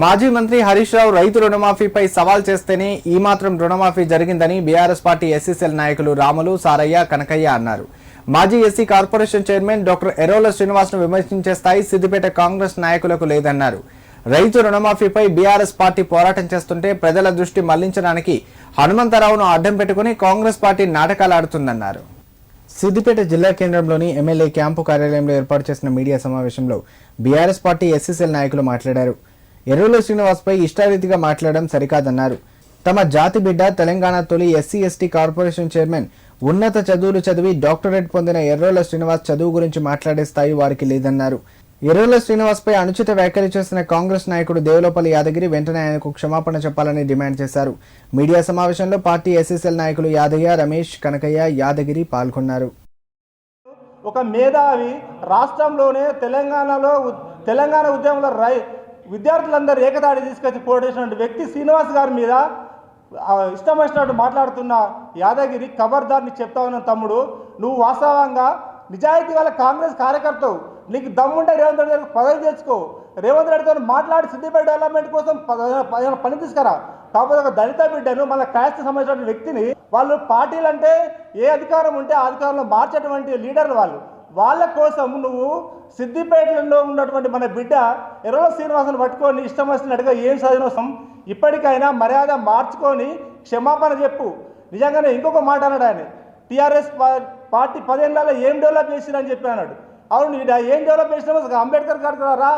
మాజీ మంత్రి హరీష్ రావు రైతు రుణమాఫీపై సవాల్ చేస్తేనే ఈ మాత్రం రుణమాఫీ జరిగిందని బీఆర్ఎస్ పార్టీ ఎస్సీసీఎల్ నాయకులు రాములు సారయ్య కనకయ్య అన్నారు. మాజీ SC corporation chairman doctor Errolla శ్రీనివాస్ను విమర్శించే స్థాయి సిద్దిపేట కాంగ్రెస్ నాయకులకు లేదన్నారు. రైతు రుణమాఫీపై బీఆర్ఎస్ పార్టీ పోరాటం చేస్తుంటే ప్రజల దృష్టి మళ్ళించడానికి హనుమంతరావును అడ్డం పెట్టుకుని కాంగ్రెస్ పార్టీ నాటకాలు ఆడుతుందన్నారు. సిద్దిపేట జిల్లా కేంద్రంలోని ఎమ్మెల్యే క్యాంపు కార్యాలయంలో ఏర్పాటు చేసిన మీడియా సమావేశంలో బీఆర్ఎస్ పార్టీ ఎస్సీసీఎల్ నాయకులు మాట్లాడారు. ఎర్రుల శ్రీనివాస్పై ఇష్టారీతిగా మాట్లాడడం సరికాదన్నారు. తమ జాతి బిడ్డ తెలంగాణ తొలి ఎస్సీ ఎస్టీ కార్పొరేషన్ చైర్మన్ ఉన్నత చదువులు చదివి డాక్టరేట్ పొందిన ఎర్రోల శ్రీనివాస్ చదువు గురించి మాట్లాడే స్థాయి వారికి లేదన్నారు. ఎర్రోల శ్రీనివాస్పై అనుచిత వ్యాఖ్యలు చేసిన కాంగ్రెస్ నాయకుడు దేవులపల్లి యాదగిరి వెంటనే ఆయనకు క్షమాపణ చెప్పాలని డిమాండ్ చేశారు. మీడియా సమావేశంలో పార్టీ ఎస్ఎస్ఎల్ నాయకులు యాదయ్య రమేష్ కనకయ్య యాదగిరి పాల్గొన్నారు. ఒక మేధావి రాష్ట్రంలోనే తెలంగాణలో తెలంగాణ ఉద్యమంలో రై విద్యార్థులందరూ ఏకతాడి తీసుకొచ్చి పోటేసినటువంటి వ్యక్తి శ్రీనివాస్ గారి మీద ఇష్టం వచ్చినట్టు మాట్లాడుతున్న యాదగిరి ఖబర్దార్ని చెప్తా ఉన్న తమ్ముడు నువ్వు వాస్తవంగా నిజాయితీ వాళ్ళ కాంగ్రెస్ కార్యకర్తవు. నీకు దమ్ముంటే రేవంత్ రెడ్డి గారికి పదవి తెచ్చుకో. రేవంత్ రెడ్డితో మాట్లాడి సిద్దిపేట డెవలప్మెంట్ కోసం పని తీసుకురా కాకపోతే ఒక దళిత బిడ్డను మన క్యాస్ట్ సంబంధించిన వ్యక్తిని వాళ్ళు పార్టీలు అంటే ఏ అధికారం ఉంటే ఆ అధికారంలో మార్చేటువంటి లీడర్లు వాళ్ళు. వాళ్ళ కోసం నువ్వు సిద్దిపేటలో ఉన్నటువంటి మన బిడ్డ ఎర్రల శ్రీనివాసుని పట్టుకొని ఇష్టం వచ్చినట్టుగా ఏం చదివినవసం ఇప్పటికైనా మర్యాద మార్చుకొని క్షమాపణ చెప్పు. నిజంగానే ఇంకొక మాట అన్నాడు ఆయన. టీఆర్ఎస్ పార్టీ పదేళ్ళలో ఏం డెవలప్ చేసిరని చెప్పి అన్నాడు. అవును ఏం డెవలప్ చేసినా అంబేద్కర్ గారు రా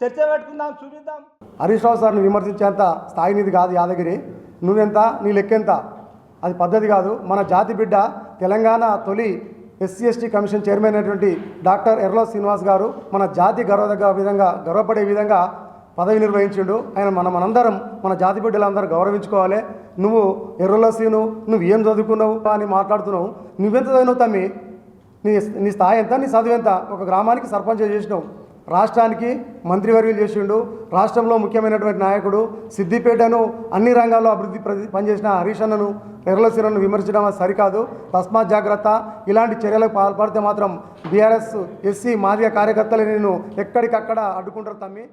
చర్చ పెట్టుకుందాం చూపిద్దాం. హరీష్ రావు సార్ని విమర్శించేంత స్థాయి నీది కాదు యాదగిరి. నువ్వెంత నీ లెక్కెంత? అది పద్ధతి కాదు. మన జాతి బిడ్డ తెలంగాణ తొలి ఎస్సీ ఎస్టీ కమిషన్ చైర్మన్ అయినటువంటి డాక్టర్ ఎర్రలో శ్రీనివాస్ గారు మన జాతి గర్వదగ్గ విధంగా గర్వపడే విధంగా పదవి నిర్వహించిండు. ఆయన మన మనందరం మన జాతి బిడ్డలందరూ గౌరవించుకోవాలి. నువ్వు ఎర్రలో శ్రీను నువ్వు ఏం చదువుకున్నావు అని మాట్లాడుతున్నావు. నువ్వెంత చదివినావు తమ్మి? నీ నీ స్థాయి ఎంత నీ చదువు ఎంత? ఒక గ్రామానికి సర్పంచ్ చేసినావు. రాష్ట్రానికి మంత్రివర్యులు చేసిండు. రాష్ట్రంలో ముఖ్యమైనటువంటి నాయకుడు సిద్దిపేటను అన్ని రంగాల్లో అభివృద్ధి పనిచేసిన హరీష్ అన్నను ఎర్రలసీనను విమర్శించడం సరికాదు. తస్మాత్ జాగ్రత్త. ఇలాంటి చర్యలకు పాల్పడితే మాత్రం బీఆర్ఎస్ ఎస్సీ మాదిగ కార్యకర్తలు నేను ఎక్కడికక్కడ అడ్డుకుంటారు తమ్మి.